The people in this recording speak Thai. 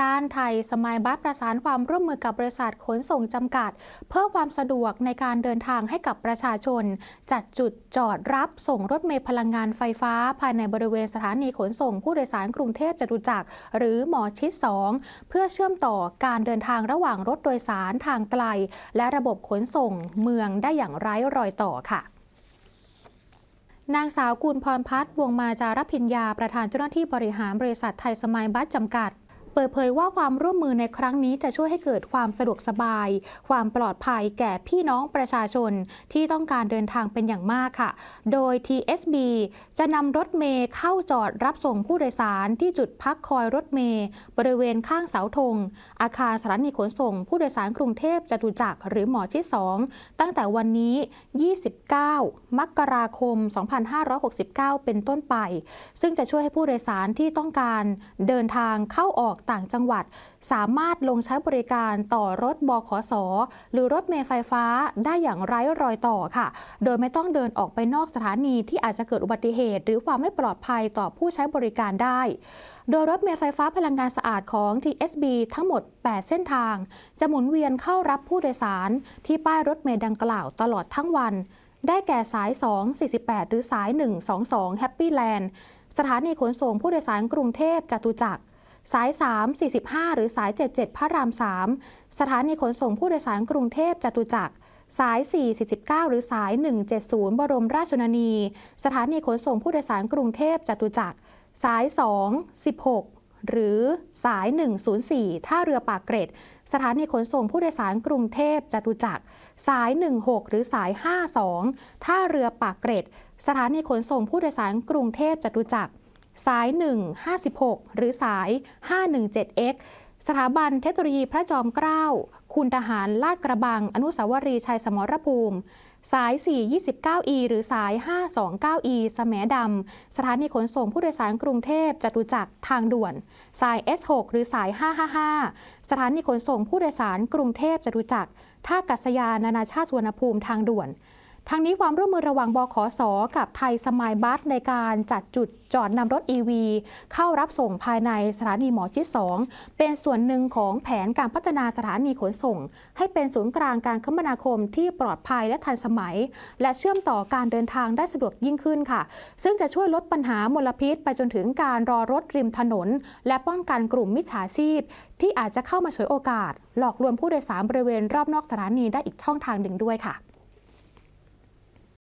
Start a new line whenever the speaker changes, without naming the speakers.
ด้านไทยสมายบัสประสานความร่วมมือกับบริษัทขนส่งจำกัด เพิ่มความสะดวกในการเดินทางให้กับประชาชน จัดจุดจอดรับส่งรถเมล์พลังงานไฟฟ้า ภายในบริเวณสถานีขนส่งผู้โดยสารกรุงเทพจตุจักร หรือหมอชิด 2 เพื่อเชื่อมต่อการเดินทางระหว่างรถโดยสารทางไกล และระบบขนส่งเมืองได้อย่างไร้รอยต่อค่ะนางสาวกุลพรพัฒน์วงมาจารพิญญา ประธานเจ้าหน้าที่บริหารบริษัทไทยสมายบัสจำกัด ปิดเผยว่าความร่วมมือในครั้งนี้จะช่วยให้เกิดความสะดวกสบาย ความปลอดภัยแก่พี่น้องประชาชนที่ต้องการเดินทางเป็นอย่างมากค่ะ โดย TSB จะนำรถเมย์เข้าจอดรับส่งผู้โดยสารที่จุดพักคอยรถเมย์บริเวณข้างเสาธง อาคารสถานีขนส่ง ผู้โดยสารกรุงเทพจตุจักรหรือหมอชิด2ตั้งแต่วันนี้ 29 มกราคม 2569 เป็นต้นไป ซึ่งจะช่วยให้ผู้โดยสารที่ต้องการเดินทางเข้าออกต่างจังหวัด สามารถลงใช้บริการต่อรถบขส หรือรถเมล์ไฟฟ้าได้อย่างไร้รอยต่อค่ะ โดยไม่ต้องเดินออกไปนอกสถานีที่อาจจะเกิดอุบัติเหตุ หรือความไม่ปลอดภัยต่อผู้ใช้บริการได้ โดยรถเมล์ไฟฟ้าพลังงานสะอาดของ TSB ทั้งหมด 8 เส้นทาง จะหมุนเวียนเข้ารับผู้โดยสาร ที่ป้ายรถเมล์ดังกล่าวตลอดทั้งวัน ได้แก่สาย 2 48 หรือสาย 122 Happy Land สถานีขนส่งผู้โดยสารกรุงเทพจตุจักร สาย 3 45 หรือสาย 77 พระราม 3 สถานีขนส่งผู้โดยสารกรุงเทพจตุจักร สาย 4 49 หรือสาย 170 บรมราชชนนี สถานีขนส่งผู้โดยสารกรุงเทพจตุจักร สาย 2 16 หรือสาย 104 ท่าเรือปากเกร็ด สถานีขนส่งผู้โดยสารกรุงเทพจตุจักร สาย 16 หรือสาย 52 ท่าเรือปากเกร็ด สถานีขนส่งผู้โดยสารกรุงเทพจตุจักร สาย 156 หรือสาย 517X สถาบันเทคโนโลยีพระจอมเกล้า คุณทหารลาดกระบัง อนุสาวรีย์ชัยสมรภูมิ สาย 429E หรือสาย 529E สแหมดำ สถานีขนส่งผู้โดยสารกรุงเทพจตุจักรทางด่วน สาย S6 หรือสาย 555 สถานีขนส่งผู้โดยสารกรุงเทพจตุจักรท่ากัศยานานาชาติสุวรรณภูมิทางด่วน ทางนี้ความร่วมมือระหว่างบขสกับไทยสมายบัสในการจัดจุดจอดนำรถ EV เข้ารับส่งภายในสถานีหมอชิด2 เป็นส่วนหนึ่งของแผนการพัฒนาสถานีขนส่ง ให้เป็นศูนย์กลางการคมนาคมที่ปลอดภัยและทันสมัย และเชื่อมต่อการเดินทางได้สะดวกยิ่งขึ้นค่ะ ซึ่งจะช่วยลดปัญหามลพิษ ไปจนถึงการรอรถริมถนน และป้องกันกลุ่มมิจฉาชีพ ที่อาจจะเข้ามาฉวยโอกาส หลอกลวงผู้โดยสารบริเวณรอบนอกสถานีได้อีกช่องทางหนึ่งด้วยค่ะ